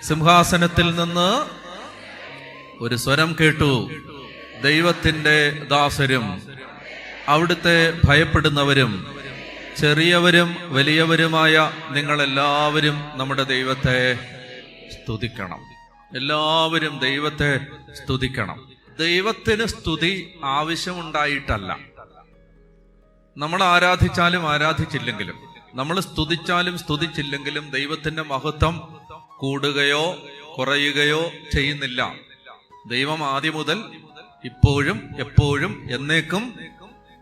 സിംഹാസനത്തിൽ നിന്ന് ഒരു സ്വരം കേട്ടു. ദൈവത്തിന്റെ ദാസരും അവിടുത്തെ ഭയപ്പെടുന്നവരും ചെറിയവരും വലിയവരുമായ നിങ്ങളെല്ലാവരും നമ്മുടെ ദൈവത്തെ സ്തുതിക്കണം. എല്ലാവരും ദൈവത്തെ സ്തുതിക്കണം. ദൈവത്തിന് സ്തുതി ആവശ്യമുണ്ടായിട്ടല്ല. നമ്മൾ ആരാധിച്ചാലും ആരാധിച്ചില്ലെങ്കിലും നമ്മൾ സ്തുതിച്ചാലും സ്തുതിച്ചില്ലെങ്കിലും ദൈവത്തിന്റെ മഹത്വം കൂടുകയോ കുറയുകയോ ചെയ്യുന്നില്ല. ദൈവം ആദ്യം മുതൽ ഇപ്പോഴും എപ്പോഴും എന്നേക്കും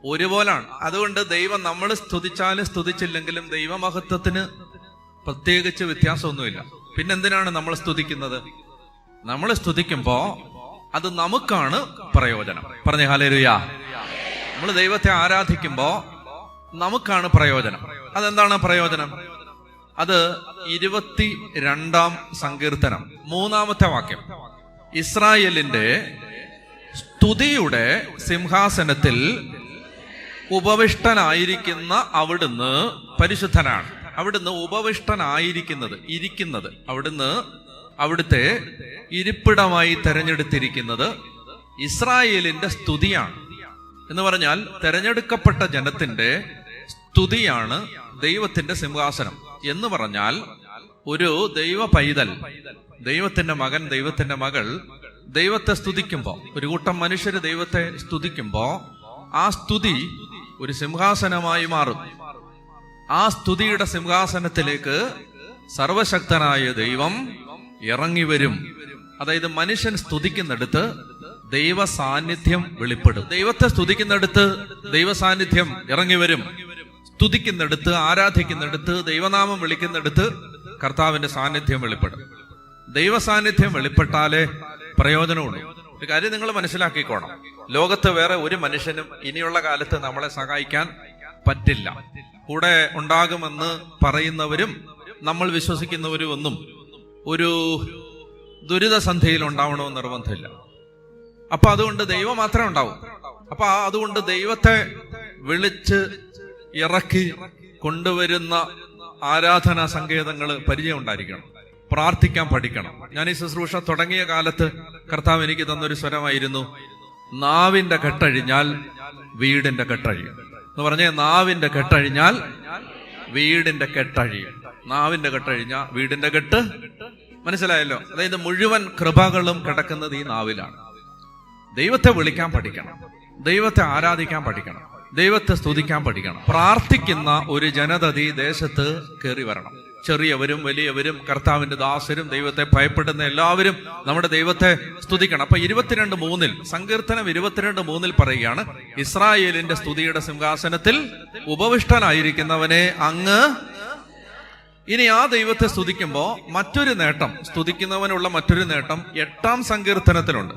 ഒരുപോലാണ്. അതുകൊണ്ട് ദൈവം നമ്മൾ സ്തുതിച്ചാലും സ്തുതിച്ചില്ലെങ്കിലും ദൈവമഹത്വത്തിന് പ്രത്യേകിച്ച് വ്യത്യാസമൊന്നുമില്ല. പിന്നെന്തിനാണ് നമ്മൾ സ്തുതിക്കുന്നത്? നമ്മൾ സ്തുതിക്കുമ്പോ അത് നമുക്കാണ് പ്രയോജനം. പറഞ്ഞ ഹാലേരുയാ നമ്മൾ ദൈവത്തെ ആരാധിക്കുമ്പോ നമുക്കാണ് പ്രയോജനം. അതെന്താണ് പ്രയോജനം? അത് ഇരുപത്തി രണ്ടാം സങ്കീർത്തനം. മൂന്നാമത്തെ വാക്യം. ഇസ്രായേലിന്റെ സ്തുതിയുടെ സിംഹാസനത്തിൽ ഉപവിഷ്ടനായിരിക്കുന്ന അവിടുന്ന് പരിശുദ്ധനാണ്. അവിടുന്ന് ഉപവിഷ്ടനായിരിക്കുന്നത് ഇരിക്കുന്നത് അവിടുന്ന് അവിടുത്തെ ഇരിപ്പിടമായി തെരഞ്ഞെടുത്തിരിക്കുന്നത് ഇസ്രായേലിന്റെ സ്തുതിയാണ്. എന്ന് പറഞ്ഞാൽ തെരഞ്ഞെടുക്കപ്പെട്ട ജനത്തിന്റെ സ്തുതിയാണ് ദൈവത്തിന്റെ സിംഹാസനം. എന്ന് പറഞ്ഞാൽ ഒരു ദൈവ പൈതൽ ദൈവത്തിന്റെ മകൻ ദൈവത്തിന്റെ മകൾ ദൈവത്തെ സ്തുതിക്കുമ്പോൾ ഒരു കൂട്ടം മനുഷ്യർ ദൈവത്തെ സ്തുതിക്കുമ്പോൾ ആ സ്തുതി ഒരു സിംഹാസനമായി മാറും. ആ സ്തുതിയുടെ സിംഹാസനത്തിലേക്ക് സർവശക്തനായ ദൈവം ഇറങ്ങി വരും. അതായത് മനുഷ്യൻ സ്തുതിക്കുന്നിടത്ത് ദൈവ സാന്നിധ്യം വെളിപ്പെടും. ദൈവത്തെ സ്തുതിക്കുന്നിടത്ത് ദൈവ സാന്നിധ്യം ഇറങ്ങി വരും. സ്തുതിക്കുന്നിടത്ത് ആരാധിക്കുന്നിടത്ത് ദൈവനാമം വിളിക്കുന്നിടത്ത് കർത്താവിന്റെ സാന്നിധ്യം വെളിപ്പെടും. ദൈവ സാന്നിധ്യം വെളിപ്പെട്ടാലേ പ്രയോജനമുള്ളൂ. ഒരു കാര്യം നിങ്ങൾ മനസ്സിലാക്കിക്കോണം. ലോകത്ത് വേറെ ഒരു മനുഷ്യനും ഇനിയുള്ള കാലത്ത് നമ്മളെ സഹായിക്കാൻ പറ്റില്ല. കൂടെ ഉണ്ടാകുമെന്ന് പറയുന്നവരും നമ്മൾ വിശ്വസിക്കുന്നവരും ഒന്നും ഒരു ദുരിതസന്ധിയിൽ ഉണ്ടാവണമെന്ന് നിർബന്ധമില്ല. അപ്പൊ അതുകൊണ്ട് ദൈവം മാത്രമേ ഉണ്ടാവൂ. അപ്പൊ അതുകൊണ്ട് ദൈവത്തെ വിളിച്ച് ഇറക്കി കൊണ്ടുവരുന്ന ആരാധനാ സങ്കേതങ്ങൾ പരിചയം ഉണ്ടായിരിക്കണം പ്രാർത്ഥിക്കാൻ പഠിക്കണം. ഞാൻ ഈ ശുശ്രൂഷ തുടങ്ങിയ കാലത്ത് കർത്താവ് എനിക്ക് തന്നൊരു സ്വരമായിരുന്നു നാവിന്റെ കെട്ടഴിഞ്ഞാൽ വീടിന്റെ കെട്ടഴിയും. എന്ന് പറഞ്ഞേ നാവിന്റെ കെട്ടഴിഞ്ഞാൽ വീടിന്റെ കെട്ടഴിയും. നാവിന്റെ കെട്ടഴിഞ്ഞ വീടിന്റെ കെട്ട്? മനസ്സിലായല്ലോ? അതായത് മുഴുവൻ കൃപകളും കിടക്കുന്നത് ഈ നാവിലാണ്. ദൈവത്തെ വിളിക്കാൻ പഠിക്കണം. ദൈവത്തെ ആരാധിക്കാൻ പഠിക്കണം. ദൈവത്തെ സ്തുതിക്കാൻ പഠിക്കണം. പ്രാർത്ഥിക്കുന്ന ഒരു ജനതതി ദേശത്ത് കയറി വരണം. ചെറിയവരും വലിയവരും കർത്താവിന്റെ ദാസരും ദൈവത്തെ ഭയപ്പെടുന്ന എല്ലാവരും നമ്മുടെ ദൈവത്തെ സ്തുതിക്കണം. അപ്പൊ ഇരുപത്തിരണ്ട് മൂന്നിൽ സങ്കീർത്തനം ഇരുപത്തിരണ്ട് മൂന്നിൽ പറയുകയാണ് ഇസ്രായേലിന്റെ സ്തുതിയുടെ സിംഹാസനത്തിൽ ഉപവിഷ്ടനായിരിക്കുന്നവനെ അങ്ങ് ഇനി ആ ദൈവത്തെ സ്തുതിക്കുമ്പോൾ മറ്റൊരു നേട്ടം സ്തുതിക്കുന്നവനുള്ള മറ്റൊരു നേട്ടം എട്ടാം സങ്കീർത്തനത്തിലുണ്ട്.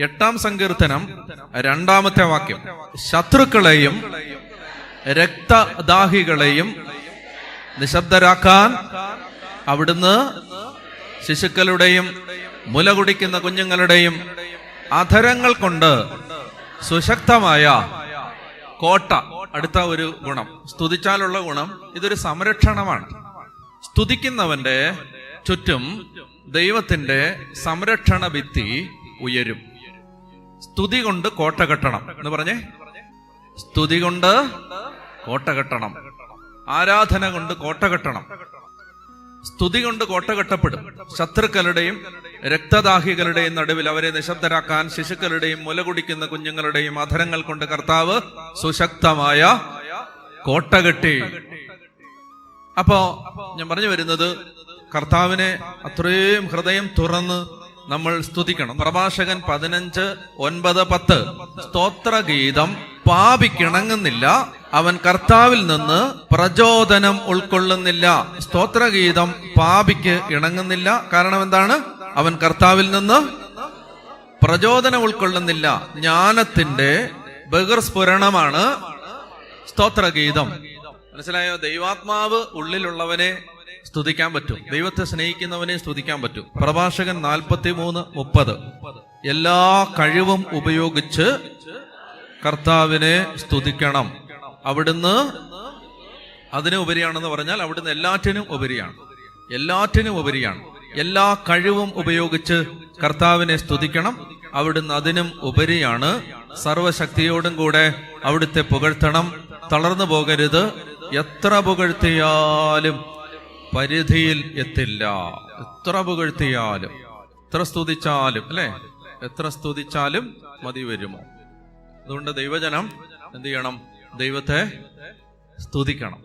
എട്ടാം സങ്കീർത്തനം രണ്ടാമത്തെ വാക്യം. ശത്രുക്കളെയും രക്തദാഹികളെയും നിശബ്ദരാക്കാൻ അവിടുന്ന് ശിശുക്കളുടെയും മുല കുടിക്കുന്ന കുഞ്ഞുങ്ങളുടെയും അധരങ്ങൾ കൊണ്ട് സുശക്തമായ കോട്ട. അടുത്ത ഒരു ഗുണം. സ്തുതിച്ചാലുള്ള ഗുണം ഇതൊരു സംരക്ഷണമാണ്. സ്തുതിക്കുന്നവന്റെ ചുറ്റും ദൈവത്തിന്റെ സംരക്ഷണ ഭിത്തി ഉയരും. സ്തുതി കൊണ്ട് കോട്ട കെട്ടണം. എന്ന് പറഞ്ഞേ? സ്തുതി കൊണ്ട് കോട്ട കെട്ടണം. ആരാധന കൊണ്ട് കോട്ട കെട്ടണം. സ്തുതി കൊണ്ട് കോട്ട കെട്ടപ്പെടും. ശത്രുക്കളുടെയും രക്തദാഹികളുടെയും നടുവിൽ അവരെ നിശബ്ദരാക്കാൻ ശിശുക്കളുടെയും മുല കുടിക്കുന്ന കുഞ്ഞുങ്ങളുടെയും അധരങ്ങൾ കൊണ്ട് കർത്താവ് സുശക്തമായ കോട്ട കെട്ടി. അപ്പോ ഞാൻ പറഞ്ഞു വരുന്നത് കർത്താവിനെ അത്രയും ഹൃദയം തുറന്ന് നമ്മൾ സ്തുതിക്കണം. പ്രഭാഷകൻ പതിനഞ്ച് ഒൻപത് പത്ത്. സ്തോത്രഗീതം പാപിക്കിണങ്ങുന്നില്ല അവൻ കർത്താവിൽ നിന്ന് പ്രചോദനം ഉൾക്കൊള്ളുന്നില്ല. സ്തോത്രഗീതം പാപിക്ക് ഇണങ്ങുന്നില്ല. കാരണം എന്താണ്? അവൻ കർത്താവിൽ നിന്ന് പ്രചോദനം ഉൾക്കൊള്ളുന്നില്ല. ജ്ഞാനത്തിന്റെ ബഹിർസ്ഫുരണമാണ് സ്തോത്രഗീതം. മനസ്സിലായോ? ദൈവാത്മാവ് ഉള്ളിലുള്ളവനെ സ്തുതിക്കാൻ പറ്റും. ദൈവത്തെ സ്നേഹിക്കുന്നവനെ സ്തുതിക്കാൻ പറ്റും. പ്രഭാഷകൻ നാൽപ്പത്തി മൂന്ന് മുപ്പത്. എല്ലാ കഴിവും ഉപയോഗിച്ച് കർത്താവിനെ സ്തുതിക്കണം. അവിടുന്ന് അതിന് ഉപരിയാണെന്ന് പറഞ്ഞാൽ അവിടുന്ന് എല്ലാറ്റിനും ഉപരിയാണ്. എല്ലാറ്റിനും ഉപരിയാണ്. എല്ലാ കഴിവും ഉപയോഗിച്ച് കർത്താവിനെ സ്തുതിക്കണം. അവിടുന്ന് അതിനും ഉപരിയാണ്. സർവശക്തിയോടും കൂടെ അവിടുത്തെ പുകഴ്ത്തണം. തളർന്നു പോകരുത്. എത്ര പുകഴ്ത്തിയാലും പരിധിയിൽ എത്തില്ല. എത്ര പുകഴ്ത്തിയാലും എത്ര സ്തുതിച്ചാലും അല്ലെ? എത്ര സ്തുതിച്ചാലും മതി വരുമോ? അതുകൊണ്ട് ദൈവജനം എന്ത് ചെയ്യണം? ദൈവത്തെ സ്തുതിക്കണം.